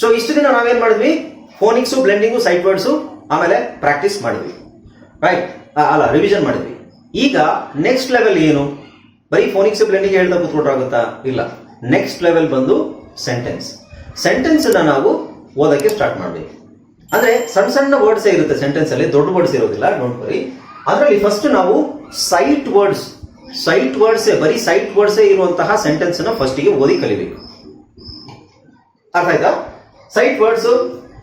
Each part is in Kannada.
ಸೊ ಇಷ್ಟು ದಿನ ನಾವೇನ್ ಮಾಡಿದ್ವಿ? ಫೋನಿಕ್ಸು ಬ್ಲೆಂಡಿಂಗು ಸೈಟ್ ವರ್ಡ್ಸು ಆಮೇಲೆ ಪ್ರಾಕ್ಟೀಸ್ ಮಾಡಿದ್ವಿ. ರೈಟ್ ಅಲ್ಲ ರಿವಿಷನ್ ಮಾಡಿದ್ವಿ. ಈಗ ನೆಕ್ಸ್ಟ್ ಲೆವೆಲ್ ಏನು? ಬರೀ ಫೋನಿಕ್ಸ್ ಬ್ಲೆಂಡಿಂಗ್ ಹೇಳ್ತಾ ಕೂತ್ಕೊಂಡ್ರಾಗುತ್ತಾ ಇಲ್ಲ. ನೆಕ್ಸ್ಟ್ ಲೆವೆಲ್ ಬಂದು ಸೆಂಟೆನ್ಸ್ ಸೆಂಟೆನ್ಸ್ ನಾವು ಓದಕ್ಕೆ ಸ್ಟಾರ್ಟ್ ಮಾಡಬೇಕು. ಅಂದ್ರೆ ಸಣ್ಣ ಸಣ್ಣ ವರ್ಡ್ಸ್ ಇರುತ್ತೆ ಸೆಂಟೆನ್ಸ್ ಅಲ್ಲಿ, ದೊಡ್ಡ ವರ್ಡ್ಸ್ ಇರೋದಿಲ್ಲ ಡೋಂಟ್ ವರಿ ಅದರಲ್ಲಿ ಫಸ್ಟ್ ನಾವು ಸೈಟ್ ವರ್ಡ್ಸ್ ಸೈಟ್ ವರ್ಡ್ಸ್ ಬರೀ ಸೈಟ್ ವರ್ಡ್ಸ್ ಇರುವಂತಹ ಸೆಂಟೆನ್ಸ್ ಫಸ್ಟ್ ಫಸ್ಟಿಗೆ ಓದಿ ಕಲಿಬೇಕು. ಅರ್ಥ ಆಯ್ತಾ? ಸೈಟ್ ವರ್ಡ್ಸ್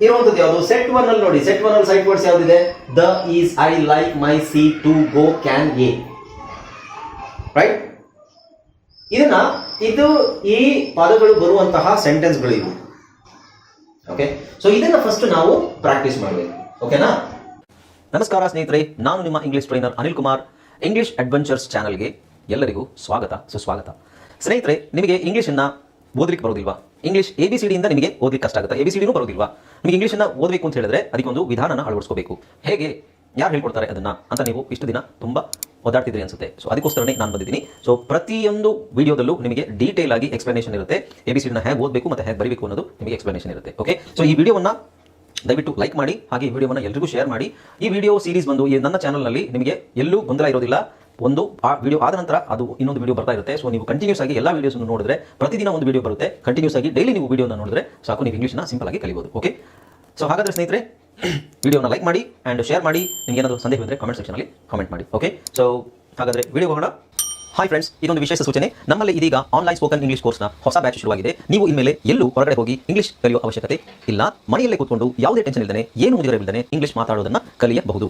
ಇರುವಂತದ್ದು ಯಾವುದು? ಸೆಟ್ ಒನ್ ಅಲ್ಲಿ ನೋಡಿ. ಸೆಟ್ ಒನ್ ಅಲ್ಲಿ sight words ಯಾವ್ದಿದೆ? The is I like my see to go can a right ಇದನ್ನ, ಇದು, ಈ ಪದಗಳು ಬರುವಂತಹ ಸೆಂಟೆನ್ಸ್ಗಳು ಇವು ಓಕೆ ಸೊ ಇದನ್ನ ಫಸ್ಟ್ ನಾವು ಪ್ರಾಕ್ಟೀಸ್ ಮಾಡಬೇಕು. ಓಕೆನಾ ನಮಸ್ಕಾರ ಸ್ನೇಹಿತರೆ. ನಾನು ನಿಮ್ಮ English trainer Anil Kumar. English adventures ಚಾನಲ್ಗೆ ಎಲ್ಲರಿಗೂ ಸ್ವಾಗತ, ಸುಸ್ವಾಗತ. ಸ್ನೇಹಿತರೆ, ನಿಮಗೆ ಇಂಗ್ಲಿಷನ್ನ ಓದಲಿಕ್ಕೆ ಬರೋದಿಲ್ವಾ? ಇಂಗ್ಲಿಷ್ ಎ ಬಿ ಸಿ ಡಿಯಿಂದ ನಿಮಗೆ ಓದಲಿಕ್ಕೆ ಕಷ್ಟ ಆಗುತ್ತೆ. ಎ ಬಿ ಸಿ ಡಿನೂ ಬರೋದಿಲ್ವಾ? ನಿಮಗೆ ಇಂಗ್ಲೀಷನ್ನು ಓದಬೇಕು ಅಂತ ಹೇಳಿದ್ರೆ ಅದಕ್ಕೊಂದು ವಿಧಾನನ ಅಳವಡಿಸ್ಕೋಬೇಕು. ಹೇಗೆ? ಯಾರು ಹೇಳ್ಕೊಡ್ತಾರೆ ಅದನ್ನ? ಅಂತ ನೀವು ಇಷ್ಟು ದಿನ ತುಂಬಾ ಓದಾಡ್ತಿದ್ರಿ ಅನ್ಸುತ್ತೆ. ಸೊ ಅದಕ್ಕೋಸ್ಕರನೇ ನಾನು ಬಂದಿದ್ದೀನಿ. ಸೊ ಪ್ರತಿಯೊಂದು ವಿಡಿಯೋದಲ್ಲೂ ನಿಮಗೆ ಡೀಟೇಲ್ ಆಗಿ ಎಕ್ಸ್ಪ್ಲನೇಷನ್ ಇರುತ್ತೆ. ಎ ಬಿ ಸಿಡಿನ ಹೇಗೆ ಓದಬೇಕು ಮತ್ತೆ ಹೇಗೆ ಬರೀಬೇಕು ಅನ್ನೋದು ನಿಮಗೆ ಎಕ್ಸ್ಪ್ಲನೇಷನ್ ಇರುತ್ತೆ. ಓಕೆ ಸೊ ಈ ವಿಡಿಯೋವನ್ನು ದಯವಿಟ್ಟು ಲೈಕ್ ಮಾಡಿ. ಹಾಗೆ ಈ ವಿಡಿಯೋವನ್ನು ಎಲ್ರಿಗೂ ಶೇರ್ ಮಾಡಿ. ಈ ವಿಡಿಯೋ ಸೀರೀಸ್ ಬಂದು ಈ ನನ್ನ ಚಾನಲ್ನಲ್ಲಿ ನಿಮಗೆ ಎಲ್ಲೂ ಗೊಂದಲ ಇರೋದಿಲ್ಲ. ಒಂದು ಆ ವಿಡಿಯೋ ಆದ ನಂತರ ಅದು ಇನ್ನೊಂದು ವಿಡಿಯೋ ಬರ್ತಾ ಇರುತ್ತೆ. ಸೊ ನೀವು ಕಂಟಿನ್ಯೂಸ್ ಆಗಿ ಎಲ್ಲ ವಿಡಿಯೋಸ್ ನೋಡಿದ್ರೆ ಪ್ರತಿದಿನ ಒಂದು ವಿಡಿಯೋ ಬರುತ್ತೆ. ಕಂಟಿನ್ಯೂಸ್ ಆಗಿ ಡೈಲಿ ನೀವು ವಿಡಿಯೋನ ನೋಡಿದ್ರೆ ಸಾಕು, ನೀವು ಇಂಗ್ಲೀಷ್ನ ಸಿಂಪಲ್ ಆಗಿ ಕಲಿಬಹುದು ಓಕೆ ಸೊ ಹಾಗಾದ್ರೆ ಸ್ನೇಹಿತರೆ ವಿಡಿಯೋನ ಲೈಕ್ ಮಾಡಿ ಆ್ಯಂಡ್ ಶೇರ್ ಮಾಡಿ. ನಿಮ್ಗೆ ಏನಾದರೂ ಸಂದೇಹ ಇದ್ದರೆ ಕಾಮೆಂಟ್ ಸೆಕ್ಷನಲ್ಲಿ ಕಾಮೆಂಟ್ ಮಾಡಿ ಓಕೆ ಸೊ ಹಾಗಾದ್ರೆ ವಿಡಿಯೋ ಹೋಗೋಣ. ಹಾಯ್ ಫ್ರೆಂಡ್ಸ್ ಇದೊಂದು ವಿಶೇಷ ಸೂಚನೆ. ನಮ್ಮಲ್ಲಿ ಇದೀಗ ಆನ್ಲೈನ್ ಸ್ಪೋಕನ್ ಇಂಗ್ಲಿಷ್ ಕೋರ್ಸ್ನ ಹೊಸ ಬ್ಯಾಚ್ ಶುರುವಾಗಿದೆ. ನೀವು ಇನ್ಮೇಲೆ ಎಲ್ಲೂ ಹೊರಗಡೆ ಹೋಗಿ ಇಂಗ್ಲಿಷ್ ಕಲಿಯುವ ಅವಶ್ಯಕತೆ ಇಲ್ಲ. ಮನೆಯಲ್ಲೇ ಕೂತ್ಕೊಂಡು ಯಾವುದೇ ಟೆನ್ಷನ್ ಇಲ್ಲದೆ ಏನು ಮುಗಿದರೆ ಇಲ್ಲದೆ ಇಂಗ್ಲಿಷ್ ಮಾತಾಡೋದನ್ನ ಕಲಿಯಬಹುದು.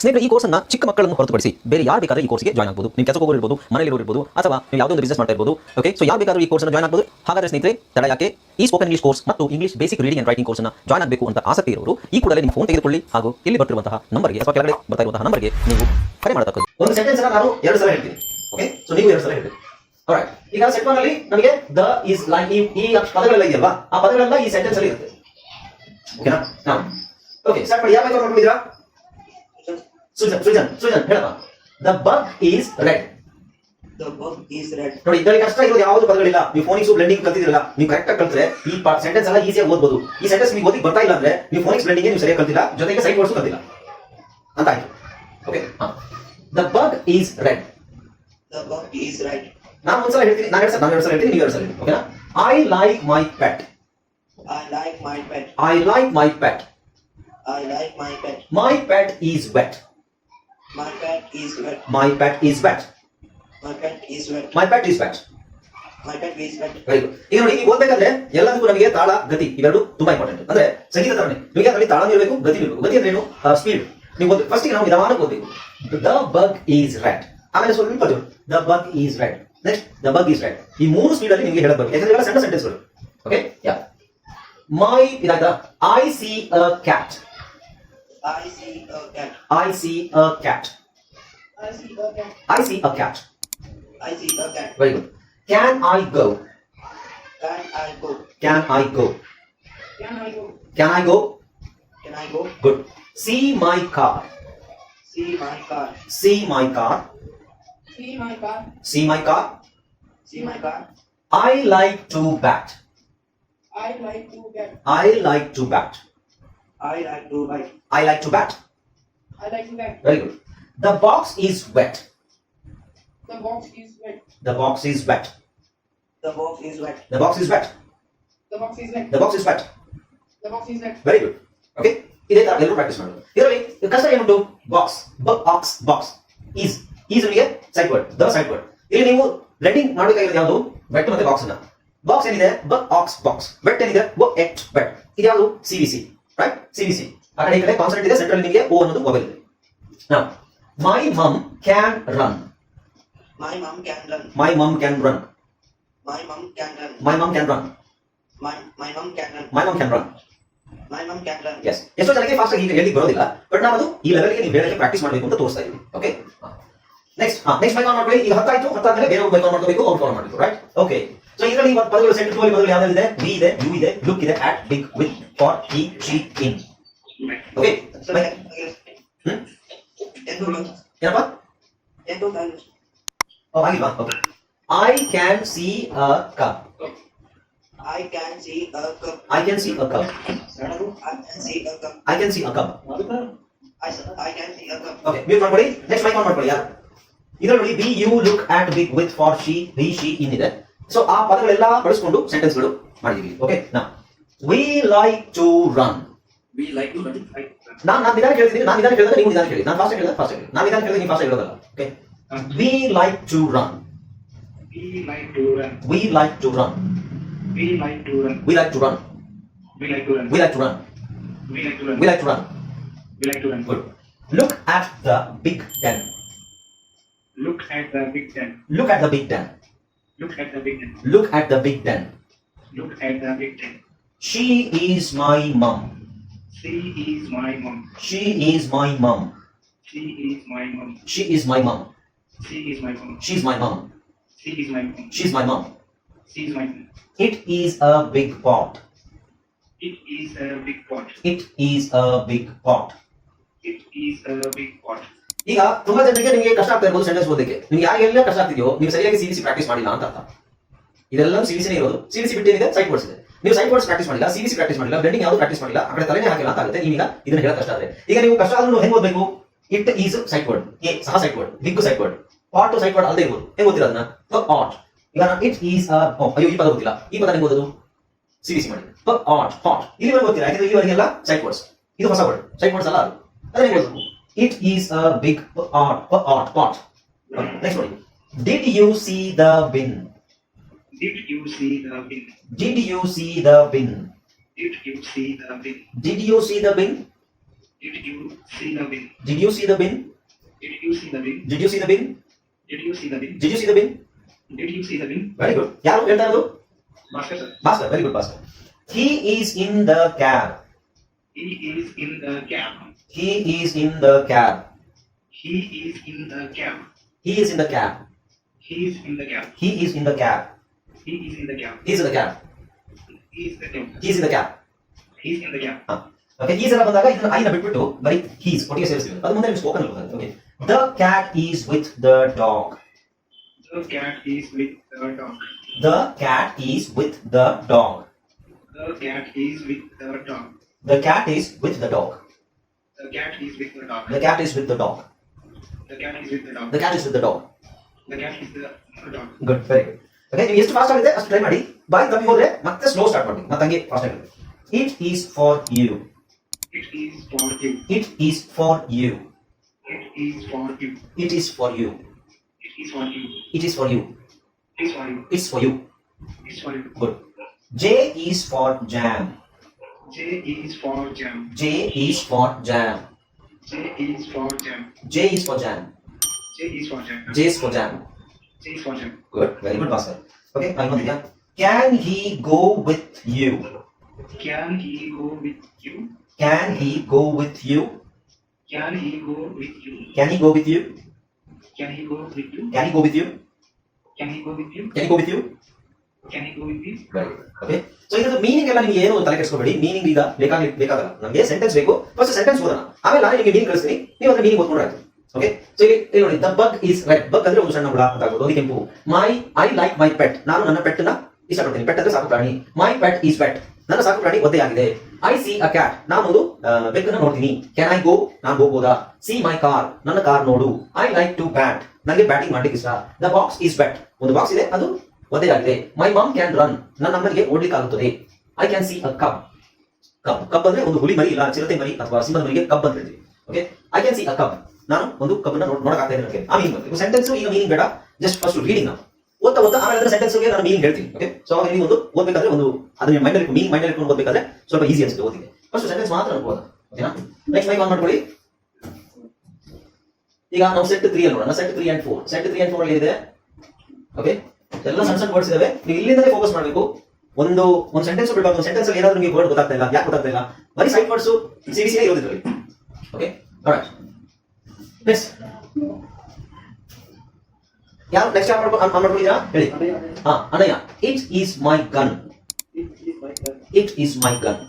ಸ್ನೇಹಿತರೆ, ಈ ಕೋರ್ಸನ್ನ ಚಿಕ್ಕ ಮಕ್ಕಳನ್ನು ಹೊರತುಪಡಿಸಿ ಬೇರೆ ಯಾರು ಬೇಕಾದ್ರೆ ಈ ಕೋರ್ಸ್ಗೆ ಜಾಯ್ನ್ ಆಗಬಹುದು ನಿಮ್ಮ ಕೆಲಸ ಹೋಗೋರು ಮನೆಯಲ್ಲಿ ಇರ್ಬೋದು, ಅಥವಾ ನೀವು ಯಾವುದೋ ಒಂದು ಬಿಸ್ನೆಸ್ ಮಾಡ್ತಾ ಇರ್ಬೋದು ಓಕೆ ಸೊ ಯಾರು ಬೇಕಾದ್ರೂ ಈ ಕೋರ್ಸ್ನ ಜಾಯ್ನ್ ಆಗಬಹುದು ಹಾಗಾದ್ರೆ ಸ್ನೇಹಿತರೆ, ತಡ ಯಾಕೆ? ಈ ಸ್ಪೋಕನ್ ಇಂಗ್ಲಿಷ್ ಕೋರ್ಸ್ ಮತ್ತು English basic reading and writing ಕೋರ್ಸ್ನ ಜಾಯ್ನ್ ಆಗಬೇಕು ಅಂತ ಆಸಕ್ತಿ ಇರೋರು, ಈ ಕೂಡಲೇ ನಿಮ್ಮ ಫೋನ್ ತೆಗೆದುಕೊಳ್ಳಿ. ಹಾಗೂ ಇಲ್ಲಿ ಬರ್ತಿರುವಂತಹ ನಂಬರ್ಗೆ, ಅಥವಾ ಕೆಳಗಡೆ ಬರ್ತಾ ಇರುವಂತಹ ನಂಬರ್ಗೆ ನೀವು ಕರೆ ಮಾಡತಕ್ಕದ್ದು. ಒಂದು ಸೆಂಟೆನ್ಸ್ ನಾನು ಎರಡು ಸಲ ಹೇಳ್ತೀನಿ ಓಕೆ ಸೊ ನೀವು ಎರಡು ಸಲ ಹೇಳ್ಬೇಕು. ಈಗ ಸೆಟ್ ಒನ್ ಅಲ್ಲಿ ನಮಗೆ ದ ಇಸ್ ಲೈಕ್ ಈ ಪದಗಳೆಲ್ಲ ಇದೆಯಲ್ವಾ? ಆ ಪದಗಳೆಲ್ಲ ಈ ಸೆಂಟೆನ್ಸ್ ಅಲ್ಲಿ ಇರುತ್ತೆ. ಓಕೆನಾ ಓಕೆ ಸ್ಟಾರ್ಟ್ ಮಾಡಿ. ಯಾವ ಬೇಕಾದ್ರೂ ಮಾಡ್ಕೊಂಡಿದ್ದೀರಾ ಸುಜನ್ ಸುಜನ್ ಸುಜನ್ ಹೇಳಪ್ಪ. The bug is red the bug is red ನೋಡಿ ಇದರಲ್ಲಿ ಕಷ್ಟ ಇರೋದು ಯಾವುದು ಪದಗಳಿಲ್ಲ. ನೀವು ಫೋನಿಕ್ಸ್ ಬ್ಲೆಂಡಿಂಗ್ ಕಲ್ತಿದ್ರಲ್ಲ ನೀವು ಕರೆಕ್ಟ್ ಆಗಿ ಕಲ್ತ್ರೆ ಈ ಸೆಂಟೆನ್ಸ್ ಎಲ್ಲ ಈಸಿಯಾಗಿ ಓದ್ಬೋದು. ಈ ಸೆಂಟೆನ್ಸ್ ನೀವು ಓದಿ ಬರ್ತಾ ಇಲ್ಲ ಅಂದ್ರೆ ನೀವು ಫೋನಿಕ್ಸ್ ಬ್ಲೆಂಡಿಂಗ್ ನೀವು ಸರಿಯಾಗಿ ಕಲ್ತಿಲ್ಲ ಜೊತೆಗೆ ಸೈಡ್ ವರ್ಡ್ಸ್ ಕಲ್ತಿಲ್ಲ. ಅಂತ ಆಯ್ತು. Okay the bug is red the bug is red ನಾನು ಒಂದ್ಸಲ ಹೇಳ್ತೀನಿ ನಾನು ಸಲ ನಾನು ಸಲ ಹೇಳ್ತೀನಿ ನೀವು ಸಲ ಓಕೆನಾ I like my pet I like my pet I like my pet I like my pet my pet is wet My pet is wet. My pet is wet. My pet is wet. My pet is wet. My pet is wet. Very good ಈಗ ನೋಡಿ ಈಗ ಓದ್ಬೇಕಾದ್ರೆ ಎಲ್ಲದಕ್ಕೂ ನಮಗೆ ತಾಳ ಗತಿ ಇವೆರಡು ತುಂಬಾ ಇಂಪಾರ್ಟೆಂಟ್ ಅಂದ್ರೆ ಸಂಗೀತ ತರನೇ ನಿಮಗೆ ಅದರಲ್ಲಿ ತಾಳ ಇರಬೇಕು ಗತಿ ಇರಬೇಕು. ಗತಿ ಅಂದ್ರೆ ಏನು? ಸ್ಪೀಡ್ ನೀವು ಓದ್ ಫಸ್ಟ್ ನಾವು ನಿಧಾನಕ್ಕೆ ಓದಬೇಕು. ದ ಬಗ್ ಈಸ್ ರೆಡ್ ಆಮೇಲೆ ಸ್ವಲ್ಪ ಜೋರು the bug is red next the bug is red ಈ ಮೂರು ಸ್ಪೀಡ್ ಅಲ್ಲಿ ನಿಮಗೆ ಹೇಳಬೇಕು ಯಾಕಂದ್ರೆ ಇವೆಲ್ಲ ಸಣ್ಣ ಸೆಂಟೆನ್ಸ್ಗಳು okay yeah my ಇದಾಯ್ತಾ? I see a cat I see a cat. I see a cat. I see a cat. Very good. Can I go? Can I go? Can I go? Can I go? Can I go? Can I go? Good. See my car. See my car. See my car. See my car. See my car. See my car. I like to bat. I like to bat. I like to bat. I like to bite. I like to bat. I like to get. Very good. The box is wet. The box is wet. The box is wet. The box is wet. The box is wet. The box is wet. The box is wet. The box is wet. Very good. Okay? ಇದೇ ತರ ಎಲ್ಲರೂ ಪ್ರಾಕ್ಟೀಸ್ ಮಾಡೋದು ಇದರಲ್ಲಿ ಕಷ್ಟ ಏನುಂಟು box bug ox box is is ನಿಮಗೆ side word the side word ಇಲ್ಲಿ ನೀವು ಬ್ಲೆಂಡಿಂಗ್ ಮಾಡಬೇಕಾಗಿರೋದು ಯಾವುದು ವೆಟ್ ಮತ್ತೆ ಬಾಕ್ಸ್ ಅನ್ನ ಬಾಕ್ಸ್ ಏನಿದೆ ಬಗ್ ಆಕ್ಸ್ ಬಾಕ್ಸ್ ವೆಟ್ ಏನಿದೆ ಬಗ್ ಎಟ್ ವೆಟ್ ಇದು ಯಾವುದು C V C right CVC ಆ ಕಡೆ ಈ ಕಡೆ ಕಾನ್ಸನೆಂಟ್ ಇದೆ ಸೆಂಟ್ರಲ್ ನಿಮಗೆ ಓ ಅನ್ನೋದು ಮೊಬೈಲ್ ಇದೆ my mum can run my mum can run my mum can run my mum can run my mum can run my mum can run my mum can run ಎಷ್ಟೋ ಜನಕ್ಕೆ ಫಾಸ್ಟ್ ಆಗಿ ಈಗ ಹೇಳಿ ಬರೋದಿಲ್ಲ. ಬಟ್ ನಾವು ಅದು ಈ ಲೆವೆಲ್ಗೆ ನೀವು ಹೇಳಕ್ಕೆ ಪ್ರಾಕ್ಟೀಸ್ ಮಾಡಬೇಕು ಅಂತ ತೋರಿಸ್ತಾ ಇದ್ದೀನಿ okay next next mic on ಮಾಡ್ಕೊಳ್ಳಿ. ಈಗ ಹತ್ತಾಯ್ತು. ಹತ್ತಾದ್ಮೇಲೆ ಬೇರೆ ಬೈಕ್ ಆನ್ ಮಾಡ್ಕೋಬೇಕು. ಅವ್ರು ಫಾಲೋ ಮಾಡಬೇಕು. ರೈಟ್ ಓಕೆ ಸೊ ಇದರಲ್ಲಿ ಇವತ್ತು ಪದಗಳು ಸೆಂಟ್ ಟು ಪದಗಳು ಇದೆ ವಿ ಇದೆ ಯು ಇದೆ ಲುಕ್ ಇದೆ at big with for he she in okay ಏನಪ್ಪ ಆಗಿಲ್ವಾ okay I can see a cup I can see a cup I can see a cup I can see a cup. I can see a cup I can see a cup. Okay mute ಮಾಡ್ಕೊಳ್ಳಿ ನೆಕ್ಸ್ಟ್ ಮೈಕ್ ಆನ್ ಮಾಡ್ಕೊಳ್ಳಿ ಯಾರು ಇದರಲ್ಲಿ be you look at big with for she we she in ಇದೆ ಸೊ ಆ ಪದಗಳೆಲ್ಲ ಬಳಸ್ಕೊಂಡು ಸೆಂಟೆನ್ಸ್ಗಳು ಮಾಡಿದೀವಿ ಓಕೆ ನಾ we like to run We like to run. I, ನಾನು ನಾನು ನಿಧಾನ ಹೇಳ್ತೀನಿ ನಾನು ನಿಧಾನ ಹೇಳಿದ್ರೆ ನೀವು ನಿಧಾನ ಹೇಳಿ ನಾನು ಫಾಸ್ಟ್ ಹೇಳಿದ್ರೆ ಫಾಸ್ಟ್ ಹೇಳಿ ನಾನು ನಿಧಾನ ಹೇಳಿದ್ರೆ ನೀವು ಫಾಸ್ಟ್ ಹೇಳೋದಲ್ಲ okay we like to run we like to run. We like to run We like to run. We like to run We like to run. We like to run We like to run. We like to run We like to run. Good look at the big ten Look at the big ten. Look at the big ten Look at the Big Ten. Look at the Big Ten. Look at the Big Ten. She is my mom. She is my mom. She is my mom. She is my mom. She is my mom. She is my mom. My mom. She is my mom. My mom. She is my mom. It is a big pot. It is a big pot. It is a big pot. It is a big pot. ಈಗ ತುಂಬಾ ಜನರಿಗೆ ನಿಮಗೆ ಕಷ್ಟ ಆಗ್ತಾ ಇರ್ಬೋದು ಸೆಂಟೆನ್ಸ್ ಓದಕ್ಕೆ ನಿಮ್ಗೆ ಯಾರಿಗೆಲ್ಲ ಕಷ್ಟ ಆಗ್ತಿದೆಯೋ ನೀವು ಸರಿಯಾಗಿ ಸಿಬಿಸಿ ಪ್ರಾಕ್ಟೀಸ್ ಮಾಡಿಲ್ಲ ಅಂತ ಅರ್ಥ. ಇದೆಲ್ಲ ಸಿಬಿಸಿನೇ ಇರೋದು. ಸಿಬಿಸಿ ಬಿಟ್ಟಿದೆ ಸೈಟ್ ವರ್ಡ್ಸ್ ನೀವು ಸೈಟ್ ವರ್ಡ್ಸ್ ಪ್ರಾಕ್ಟೀಸ್ ಮಾಡಿಲ್ಲ ಸಿಬಿಸಿ ಪ್ರಾಕ್ಟೀಸ್ ಮಾಡಿಲ್ಲ ಬ್ಲೆಂಡಿಂಗ್ ಯಾವುದು ಪ್ರಾಕ್ಟೀಸ್ ಮಾಡಿಲ್ಲ, ಆ ಕಡೆ ತಲೆನೇ ಹಾಕಿಲ್ಲ ಅಂತ ಆಗುತ್ತೆ. ಈಗ ಇದನ್ನ ಹೇಳ ಕಷ್ಟ ಆದ್ರೆ. ಈಗ ನೀವು ಕಷ್ಟ ಆದ್ರೂ ಹೆಂಗ್ ಓದಬೇಕು? It is sight word a ಸಹ sight word big sight word pot sight word ಅಲ್ಲದೆ ಇರ್ಬೋದು. ಹೆಂಗ್ ಗೊತ್ತಿಲ್ಲ ಅದನ್ನ? ಆಟ್ ಈಗ ಇಟ್ ಈಸ್ ಅಯ್ಯೋ, ಈ ಪದ ಗೊತ್ತಿಲ್ಲ. ಈ ಪದ ಹೆಂಗ್ ಓದೋದು? ಸಿಬಿಸಿ ಮಾಡಿ ಆಟ್ ಹಾಟ್ ಇಲ್ಲಿವರೆಗೆ ಗೊತ್ತಿಲ್ಲ ಯಾಕಂದ್ರೆ ಇಲ್ಲಿವರೆಗೆಲ್ಲ ಸೈಟ್ ವರ್ಡ್ಸ್ ಇದು ಹೊಸ ವರ್ಡ್ ಸೈಟ್ ವರ್ಡ್ಸ್ ಅಲ್ಲ ಅದು. ಹೆಂಗ್ ಓದಬೇಕು? It is a big at at pot next ನೋಡಿ did you see the bin Did you see the bin? Did you see the bin Did you see the bin? Did you see the bin Did you see the bin? Did you see the bin Did you see the bin? Did you see the bin Did you see the bin? Did you see the bin Did you see the bin? Very good ಯಾರು ಹೇಳ್ತಾ ಇರೋದು Master sir. Bhaskar very good Bhaskar he is in the cab He is in the cab. He is in the cab He is in the cab. He is in the cab He is in the cab. He is in the cab He is in the cab. He is in the cab He is the cab. He is in the cab He is in the cab. Okay is ಎಲ್ಲ ಬಂದಾಗ ಇದನ್ನ ಐನ ಬಿಟ್ಬಿಟ್ಟು ಬರೀ ಹೀಸ್ ಒಟ್ಟಿಗೆ ಸೇರಿಸ್ತೀವಿ ಅದು ಮುಂದೆ ನಿಮ್ಗೆ spoken okay the cat is with the dog The cat is with the dog. The cat is with the dog The cat is with the dog. The cat is with the dog The cat is with the dog. The cat is with the dog The cat is with the dog. The cat is with the dog The cat is the dog. Good very good okay ನೀವು ಎಷ್ಟು ಫಾಸ್ಟ್ ಆಗುತ್ತೆ ಅಷ್ಟು ಟ್ರೈ ಮಾಡಿ ಬಾಯಿ ತಪ್ಪಿ ಹೋದ್ರೆ ಮತ್ತೆ ಸ್ಲೋ ಸ್ಟಾರ್ಟ್ ಮಾಡಿ ಮತ್ತೆ ಹಂಗೆ ಫಾಸ್ಟ್ ಆಗುತ್ತೆ it is for you It is for you. It is for you It is for you. It is for you It is for you. It is for you It is for you. It's for you It's for you. Good J is for jam J is for jam. J is for jam. J is for jam. J is for jam. J is for jam. J is for jam. J is for jam. Good, very good, Basel. Okay, Can he go with you? Can he go with you? Can he go with you? Can he go with you? Can he go with you? Can he go with you? Can he go with you? Can he go with you? Can he go with you? So meaning ಎಲ್ಲ ನಿಮಗೆ ಏನು ತಲೆ ಕೆಡಿಸ್ಕೋಬೇಡಿ. ಮೀನಿಂಗ್ ಈಗ ಬೇಕಾಗಿ ಬೇಕಾಗಲ್ಲ. ನಮಗೆ ಸೆಂಟೆನ್ಸ್ ಬೇಕು. ಫಸ್ಟ್ ಸೆಂಟೆನ್ಸ್ ಓದೋಣ. ಆಮೇಲೆ ನಾನು ನಿಮಗೆ ಮೀನಿಂಗ್ ಕಳಿಸ್ತೀನಿ. ನೀವು ಅದ್ರ ಮೀನಿಂಗ್ ಓದ್ಕೊಂಡ್ರೆ ಆಯ್ತು. ಓಕೆ ಸೊ ಇಲ್ಲಿ ನೋಡಿ the bug is red bug ಅಂದ್ರೆ ಒಂದು ಸಣ್ಣ ಹುಳ ಅಂತ ಆಗ್ಬೋದು ಕೆಂಪು. My I like my pet ನಾನು ನನ್ನ ಪೆಟ್ನ ಇಷ್ಟಪಡ್ತೀನಿ. ಪೆಟ್ ಅಂದ್ರೆ ಸಾಕು ಪ್ರಾಣಿ. ಮೈ ಪೆಟ್ ಈಸ್ ಪೆಟ್ ನನ್ನ ಸಾಕು ಪ್ರಾಣಿ ಒದ್ದೆಯಾಗಿದೆ ಐ ಸಿ ಅ ಕ್ಯಾಟ್ ನಾನು ಒಂದು ಬೆಕ್ಕನ್ನು ನೋಡ್ತೀನಿ. ಕ್ಯಾನ್ ಐ ಗೋ ನಾನು ಹೋಗ್ಬೋದಾ? ಸಿ ಮೈ ಕಾರ್ ನನ್ನ ಕಾರ್ ನೋಡು. ಐ ಲೈಕ್ ಟು ಬ್ಯಾಟ್ ನನಗೆ ಬ್ಯಾಟಿಂಗ್ ಮಾಡ್ಲಿಕ್ಕೆ ಇಷ್ಟ ದ ಬಾಕ್ಸ್ ಈಸ್ ಬ್ಯಾಟ್ ಒಂದು ಬಾಕ್ಸ್ ಇದೆ. ಅದು ಒದ್ದೆಯಾಗಿದೆ ಮೈ ಮಾಮ್ ಕ್ಯಾನ್ ರನ್ ನನ್ನ ಅಮ್ಮನಿಗೆ ಓಡ್ಲಿಕ್ಕೆ ಆಗುತ್ತದೆ I can see a cup cup cup ಅಂದ್ರೆ ಒಂದು ಹುಲಿ ಮರಿ ಇಲ್ಲ, ಚಿರತೆ ಮರಿ ಅಥವಾ ಸಿಂಹದ ಮರಿಗೆ ಕಪ್ ಅಂತ ಹೇಳ್ತೀವಿ. Okay I can see a cup ನಾನು ಒಂದು ಕಬ್ಬನ್ನ ನೋಡ್ ನೋಡಕ್ ಇದೆ ಆ ಮೀನಿಂಗ್ ಬರ್ತೀವಿ ಸೆಂಟೆನ್ಸ್ ಈಗ ಮೀನಿಂಗ್ ಬೇಡ. ಜಸ್ಟ್ ಫಸ್ಟ್ ರೀಡಿಂಗ್ ನಾವು. ಓದ್ತಾ ಓದ್ತಾ ಆಮೇಲೆ ಅದರ ಸೆಂಟೆನ್ಸ್ಗೆ ನಾನು ಮೀನಿಂಗ್ ಹೇಳ್ತೀನಿ. ಓಕೆ ಸೊ ಅವಾಗ ನೀವು ಒಂದು ಓದಬೇಕಾದ್ರೆ ಒಂದು ಅದನ್ನ ಮೈಂಡಲ್ಲಿ ಮೀನಿಂಗ್ ಮೈಂಡಲ್ಲಿ ಇಟ್ಕೊಂಡು ಓದ್ಬೇಕಾದ್ರೆ ಸ್ವಲ್ಪ ಈಸಿ ಅನ್ಸುತ್ತೆ ಓದಿದೆ ಫಸ್ಟ್ ಸೆಂಟೆನ್ಸ್ ಮಾತ್ರ ಅನ್ಬೋದು. ಓಕೆನಾ ನೆಕ್ಸ್ಟ್ ಮೈ ಆನ್ ಮಾಡ್ಕೊಳ್ಳಿ. ಈಗ ನಾವು ಸೆಟ್ ತ್ರೀ ನೋಡೋಣ. Set three and four set three and four ಅಲ್ಲಿ ಇದೆ ಓಕೆ ಎಲ್ಲ ಸಣ್ಣ ಸಣ್ಣ ವರ್ಡ್ಸ್ ಇದಾವೆ. ನೀವು ಇಲ್ಲಿಂದಲೇ ಫೋಕಸ್ ಮಾಡಬೇಕು. ಒಂದು ಒಂದು ಸೆಂಟೆನ್ಸ್ ಬಿಡಬಾರ್ದು, ಒಂದು ಸೆಂಟೆನ್ಸ್ ಅಲ್ಲಿ ಏನಾದ್ರು ನಿಮಗೆ ವರ್ಡ್ ಗೊತ್ತಾಗ್ತಾ ಇಲ್ಲ, ಯಾಕೆ ಗೊತ್ತಾಗ್ತಾ ಇಲ್ಲ. ಬರೀ sight words C V C ಇರೋದಿದ್ರಲ್ಲಿ okay next ಯಾರು ನೆಕ್ಸ್ಟ್ ಯಾರು ಮಾಡ್ಕೊ ಆನ್ ಮಾಡ್ಕೊಂಡಿದ್ದೀರಾ? ಹೇಳಿ. ಹಾ, Anayya. It is my gun It is my gun. It is my gun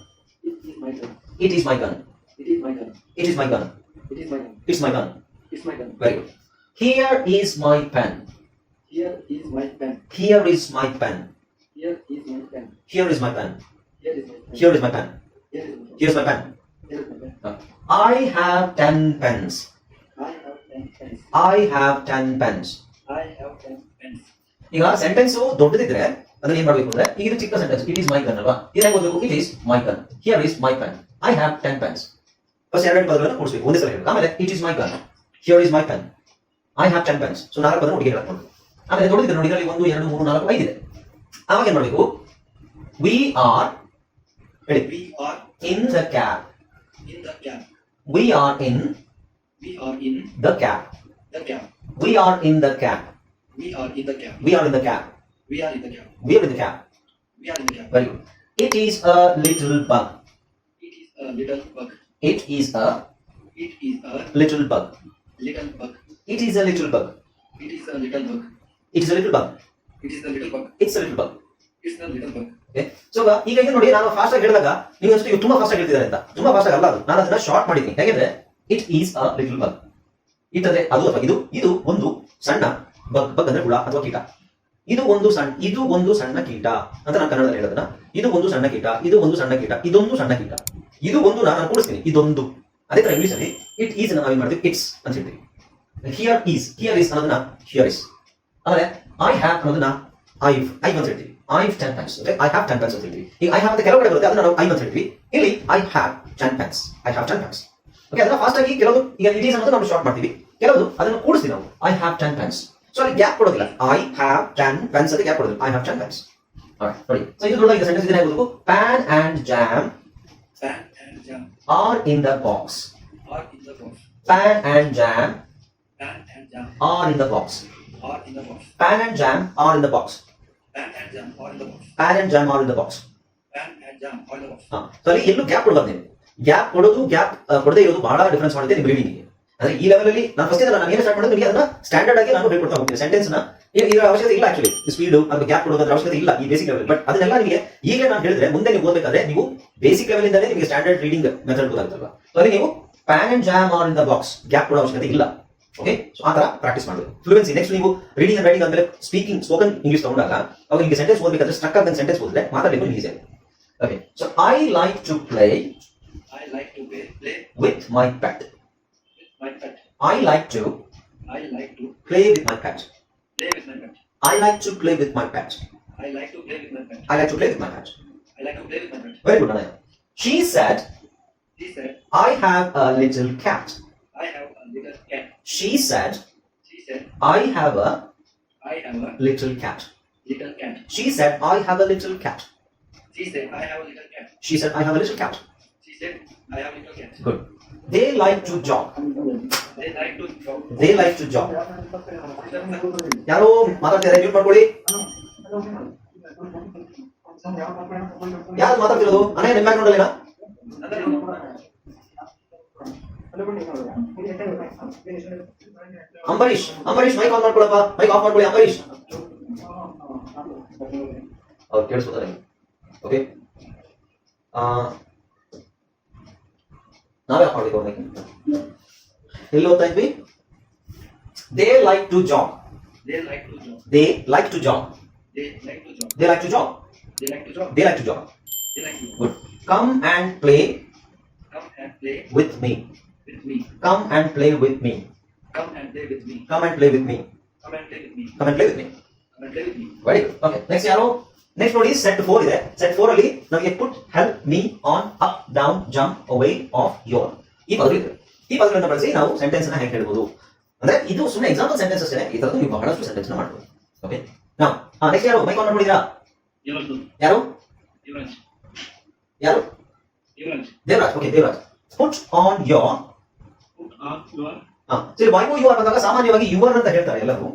It is my gun. It is my gun It is my gun. It is my gun It is my gun. It's my gun It's my gun. Very good here is my pen Here is my pen. Here is my pen. Here is my pen. Here is my pen. Here is my pen Here is my pen. I have ten pens. I have ten pens. I have ten pens I have ten pens. ಈಗ ಸೆಂಟೆನ್ಸ್ ದೊಡ್ಡದಿದ್ರೆ ಅದನ್ನ ಏನ್ ಮಾಡ್ಬೇಕು ಅಂದ್ರೆ ಈಗ ಚಿಕ್ಕ sentence it is my gun ಅಲ್ವಾ ಇದೇ ಓದಬೇಕು it is my gun here is my pen I have ten pens first ಎರಡು ಪದಗಳನ್ನು ಕೊಡಿಸ್ಬೇಕು ಒಂದೇ ಸಲ ಹೇಳಬೇಕು ಆಮೇಲೆ it is my gun here is my pen I have ten pens so ನಾಲ್ಕು ಪದ ಹುಡುಗಿ ಹೇಳಬೇಕು ಆಮೇಲೆ ದೊಡ್ಡದಿದೆ ನೋಡಿ ಒಂದು ಎರಡು ಮೂರು ನಾಲ್ಕು ಐದಿದೆ ಆವಾಗ ಮಾಡಬೇಕು ವಿ ಆರ್ ಹೇಳಿ We are in the cab in the cab we are in We are in the cab the cab. We are in the cab We are in the cab. We are in the cab We are in the cab. We are in the cab We are in the cab. Very good it is a little bug It is a little bug. It is a It is a little bug little bug. It is a little bug. It is a little bug. It is little little bug. It is a little bug. It's a little bug. It's a little bug. Okay? So ಈಗ ಇದು ನೋಡಿ ನಾನು ಫಾಸ್ಟ್ ಆಗಿ ಹೇಳಿದಾಗ ನೀವು ಅಷ್ಟು ಇವ್ರು ತುಂಬಾ ಫಾಸ್ಟ್ ಆಗಿ ಹೇಳ್ತಿದ್ದಾರೆ ಅಂತ. ತುಂಬಾ ಫಾಸ್ಟ್ ಅಲ್ಲ ಅದು. ನಾನು ಅದನ್ನ ಶಾರ್ಟ್ ಮಾಡಿದ್ದೀನಿ. ಯಾಕೆಂದ್ರೆ it is a little bug it ಅಂದ್ರೆ ಅದು ಅಥವಾ ಇದು ಇದು ಒಂದು ಸಣ್ಣ ಬಗ್ ಬಗ್ ಅಂದ್ರೆ ಹುಳ ಅಥವಾ ಕೀಟ. ಇದು ಒಂದು ಸಣ್ಣ ಇದು ಒಂದು ಸಣ್ಣ ಕೀಟ ಅಂತ ನಾನು ಕನ್ನಡದಲ್ಲಿ ಹೇಳೋದನ್ನ. ಇದು ಒಂದು ಸಣ್ಣ ಕೀಟ ಇದು ಒಂದು ಸಣ್ಣ ಕೀಟ ಇದೊಂದು ಸಣ್ಣ ಕೀಟ. ಇದು ಒಂದು ನಾನು ಕೂಡಿಸ್ತೀನಿ. ಇದೊಂದು. ಅದೇ ತರ ಇಂಗ್ಲೀಷ್ ಅಲ್ಲಿ ಇಟ್ ಈಸ್ ನಾವು ಏನ್ ಮಾಡ್ತೀವಿ ಇಟ್ಸ್ ಅಂತ ಹೇಳ್ತೀವಿ. ಹಿಯರ್ ಈಸ್ ಹಿಯರ್ ಈಸ್ ಅನ್ನೋದನ್ನ ಹಿಯರ್ ಇಸ್ ಆಮೇಲೆ ಐ ಹ್ಯಾವ್ ಅನ್ನೋದನ್ನ ಐವ್ ಐ ಅಂತ ಹೇಳ್ತೀವಿ. I've ten pens I have ten pens ಅಂತ ಹೇಳ್ತೀವಿ. ಈಗ ಐ ಹ್ಯಾವ್ ಅಂತ ಕೆಲವು ಕಡೆ ಬರುತ್ತೆ ಅದನ್ನ ನಾವು ಐ ಅಂತ ಹೇಳ್ತೀವಿ. ಇಲ್ಲಿ I have ten pens I have ten pens okay ಅದನ್ನ ಫಾಸ್ಟ್ ಆಗಿ ಕೆಲವು ಈಗ ಇಟ್ ಈಸ್ ಅನ್ನೋದು ನಾವು ಶಾರ್ಟ್ ಮಾಡ್ತೀವಿ. ಕೆಲವು ಅದನ್ನು ಕೂಡಿಸ್ತೀವಿ ನಾವು. I have ten pens so ಅಲ್ಲಿ ಗ್ಯಾಪ್ ಕೊಡೋದಿಲ್ಲ. ಐ ಹ್ಯಾವ್ ಟೆನ್ ಪೆನ್ಸ್ ಅಂತ ಗ್ಯಾಪ್ ಕೊಡೋದಿಲ್ಲ. ಐ ಹ್ಯಾವ್ ಟೆನ್ ನೋಡಿ ಸೊ ಇದು ಈಗ ಸೆಂಟೆನ್ಸ್ ಹೇಳಬೇಕು pan and jam are in the box. Pan and jam Pan and jam are in the box are in the box. Pan and jam are in the box Pan and jam are in the box. Pan and jam are in the box Pan and jam are in the box. ಅಲ್ಲಿ ಎಲ್ಲೂ ಗ್ಯಾಪ್ ಕೊಡಬಾರ್ದು ನೀವು. ಗ್ಯಾಪ್ ಕೊಡೋದು ಗ್ಯಾಪ್ ಕೊಡದೇ ಇರೋದು ಬಹಳ ಡಿಫರೆನ್ಸ್ ಮಾಡುತ್ತೆ ನಿಮ್ಮ ರೀಡಿಂಗ್ ಅಂದ್ರೆ ಈ ಲೆವೆಲ್ ಅಲ್ಲಿ ನಾನು ಫಸ್ಟ್ ನಾನು ಏನು ಸ್ಟಾರ್ಟ್ ಮಾಡೋದು ನಿಮಗೆ ಅದನ್ನ ಸ್ಟ್ಯಾಂಡರ್ಡ್ ಆಗಿ ನಾನು ಹೇಳ್ಕೊಡ್ತಾ ಹೋಗ್ತೀನಿ. ಸೆಂಟೆನ್ಸ್ನ ಇದರ ಅವಶ್ಯಕತೆ ಇಲ್ಲ ಆಕ್ಚುಲಿ ಸ್ಪೀಡ್ ಅದು ಗ್ಯಾಪ್ ಕೊಡೋದ್ರ ಅವಶ್ಯಕತೆ ಇಲ್ಲ ಈ ಬೇಸಿಕ್ ಲೆವೆಲ್ ಬಟ್ ಅದನ್ನೆಲ್ಲ ನಿಮಗೆ ಈಗಲೇ ನಾನು ಹೇಳಿದ್ರೆ ಮುಂದೆ ನೀವು ಓದಬೇಕಾದ್ರೆ ನೀವು ಬೇಸಿಕ್ ಲೆವೆಲ್ ಇಂದಲೇ ನಿಮಗೆ ಸ್ಟ್ಯಾಂಡರ್ಡ್ ರೀಡಿಂಗ್ ಮೆಥಡ್ ಗೊತ್ತಾಗುತ್ತಲ್ವಾ? ಸೊ ಅಲ್ಲಿ ನೀವು pan and jam are in the box gap ಕೊಡೋ ಅವಶ್ಯಕತೆ ಇಲ್ಲ. ಓಕೆ ಸೊ ಆ ತರ ಪ್ರಾಕ್ಟೀಸ್ ಮಾಡಬೇಕು ಫ್ಲೂಯೆನ್ಸಿ ನೆಕ್ಸ್ಟ್ ನೀವು ರೀಡಿಂಗ್ ಅಂಡ್ ರೈಟಿಂಗ್ ಆದ್ಮೇಲೆ ಸ್ಪೀಕಿಂಗ್ ಸ್ಪೋಕನ್ ಇಂಗ್ಲಿಷ್ ತಗೊಂಡಾಗ ಅವಾಗ ನಿಮಗೆ ಸೆಂಟೆನ್ಸ್ ಓದಬೇಕಾದ್ರೆ ಸ್ಟ್ರಕ್ ಆದ ಸೆಂಟೆನ್ಸ್ ಓದಿದ್ರೆ ಮಾತಾಡಲಿಕ್ಕೆ ಈಸಿ ಆಗುತ್ತೆ okay so I like to play I like to play, play with my pet. with my pet. I like to I like to play with my pet. play with my pet. I like to play with my pet. I like to play with my pet. I like to play with my pet. I like to play with my pet. Very good, Anaya. She said, She said, I have a little cat. I have a little cat. She said, She said, I have a I have a little cat. little cat. She said, I have a little cat. She said, I have a little cat. She said, I have a little cat. She said, I have a little cat. Good. They like to jog. They like to jog. They like to jog. ಯಾರೋ ಮಾತಾಡ್ತಿದ್ದಾರೆ ಮ್ಯೂಟ್ ಮಾಡ್ಕೊಳ್ಳಿ ಯಾರು ಮಾತಾಡ್ತಿರೋದು ಅನೇ ನಿಮ್ಮ ಬ್ಯಾಕ್ ನೋಡಲ್ಲ ಅಂಬರೀಶ್ ಅಂಬರೀಶ್ ಮೈಕ್ ಆನ್ ಮಾಡ್ಕೊಳಪ್ಪ ಮೈಕ್ ಆಫ್ ಮಾಡ್ಕೊಳ್ಳಿ ಅಂಬರೀಶ್ ಅವ್ರು ಕೇಳಿಸ್ಕೊತಾರೆ ಓಕೆ ನಾವೇ ಆಫ್ ಮಾಡ್ಬೇಕು ಮೈಕ್ ಎಲ್ಲಿ ಓದ್ತಾ ಇದ್ವಿ? They like to job They like to jog. They like to job They like to jog. They like to job They like to jog. They like to job They like to good come and play come and play with me with me. Come and play with me Come and play with me. Come and play with me Come and play with me. Come and play with me Come and play with me. Very good okay next ಯಾರು ನೆಕ್ಸ್ಟ್ ನೋಡಿ ಸೆಟ್ ಫೋರ್ ಇದೆ ಸೆಟ್ ಫೋರ್ ಅಲ್ಲಿ ನಮಗೆ put help me on up down jump away off your ಈ ಪದಗಳಿದೆ ಈ ಪದಗಳನ್ನ ಬಳಸಿ ನಾವು ಸೆಂಟೆನ್ಸ್ನ ಹೇಗೆ ಹೇಳ್ಬೋದು? ಅಂದ್ರೆ ಇದು ಸುಮ್ಮನೆ ಎಕ್ಸಾಂಪಲ್ ಸೆಂಟೆನ್ಸ್ ಅಷ್ಟೇ ಈ ತರದ್ದು ನೀವು ಬಹಳಷ್ಟು ಸೆಂಟೆನ್ಸ್ ಮಾಡ್ಬೋದು. ಓಕೆ ನಾವು ಹಾ ನೆಕ್ಸ್ಟ್ ಯಾರು? Mic on Yuvraj. ಯಾರು. ಯಾರು. Devaraj. Okay Devaraj. Put on your ಸರಿ ವೈವು ಯು ಆರ್ ಸಾಮಾನ್ಯವಾಗಿ ಯುವರ್ ಅಂತ ಹೇಳ್ತಾರೆ ಎಲ್ಲರೂ.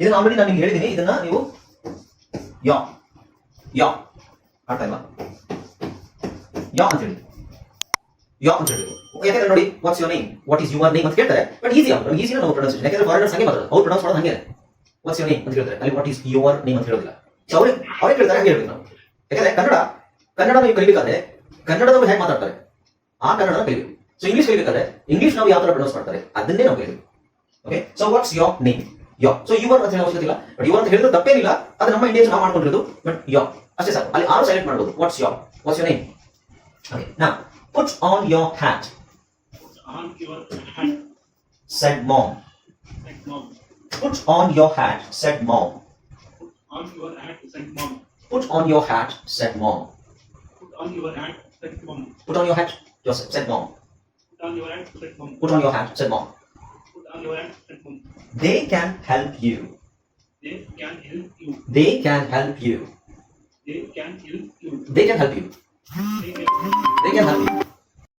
ಇದನ್ನ ಆಲ್ರೆಡಿ ನಾನು ನಿಮ್ಗೆ ಹೇಳಿದ್ದೀನಿ ಇದನ್ನ ನೀವು ಯಾ ಯಾ ಅರ್ಥ ಇಲ್ಲ ಯಾ ಅಂತ ಹೇಳಿ. ಯೋ ಅಂತ ಹೇಳಿ. ಯಾಕಂದ್ರೆ ನೋಡಿ what's your name what is your name ಅಂತ ಕೇಳ್ತಾರೆ. ಬಟ್ ಈಸಿ ಅವ್ರು ಈಸಿ ನಾವು ಪ್ರೊನೌನ್ಸಿಯೇಷನ್ ಯಾಕಂದ್ರೆ ಫಾರಿನರ್ಸ್ ಹಂಗೆ ಮಾತಾಡೋದು ಅವ್ರು ಪ್ರೊನೌನ್ಸ್ ಮಾಡೋದು ಹಂಗೆ ವಾಟ್ಸ್ ಯೋರ್ ನೇಮ್ ಅಂತ ಹೇಳ್ತಾರೆ ಅಲ್ಲಿ ವಾಟ್ ಇಸ್ ಯುವರ್ ನೇಮ್ ಅಂತ ಹೇಳೋದಿಲ್ಲ. ಅವ್ರಿಗೆ ಹೇಳ್ತಾರೆ ಕೇಳ್ತಾರೆ, ಹಂಗೆ ಹೇಳ್ಬೇಕು ನಾವು. ಯಾಕಂದ್ರೆ ಕನ್ನಡ ಕನ್ನಡ ನೀವು ಕಲಿಬೇಕಾದ್ರೆ ಕನ್ನಡದವ್ರು ಹೇಗೆ ಮಾತಾಡ್ತಾರೆ? ಆ ಕನ್ನಡನ ಕಲಿಬೇಕು. ಸೊ ಇಂಗ್ಲಿಷ್ ಕಲಿಬೇಕಾದ್ರೆ ಇಂಗ್ಲಿಷ್ ನಾವು ಯಾವ ತರ ಪ್ರೊನೌನ್ಸ್ ಮಾಡ್ತಾರೆ? ಅದನ್ನೇ ನಾವು ಕಲಿಬೇಕು okay so what's your name your so your ಅಂತ ಹೇಳೋ ಅವಶ್ಯಕತೆ ಇಲ್ಲ. ಬಟ್ ಯುವರ್ ಅಂತ ಹೇಳಿದ್ರೆ ತಪ್ಪೇನಿಲ್ಲ. ಅದು ನಮ್ಮ ಇಂಡಿಯನ್ಸ್ ನಾವು ಮಾಡ್ಕೊಂಡಿರೋದು ಬಟ್ ಯೋ ಅಷ್ಟೇ ಸರ್ ಅಲ್ಲಿ ಆರು ಸೆಲೆಕ್ಟ್ ಮಾಡ್ಬೋದು. What's your what's your name okay ನಾ puts on your hat On your puts on your hat said put on on your hat mom. On your on your on Put on your hand. Like mom. put on your hat Joseph said mom Put on your hand. Like mom. put on your hat said mom Put on your hand. Like mom. they can help you They can help you. they can help you They can help you. they can help you they can help you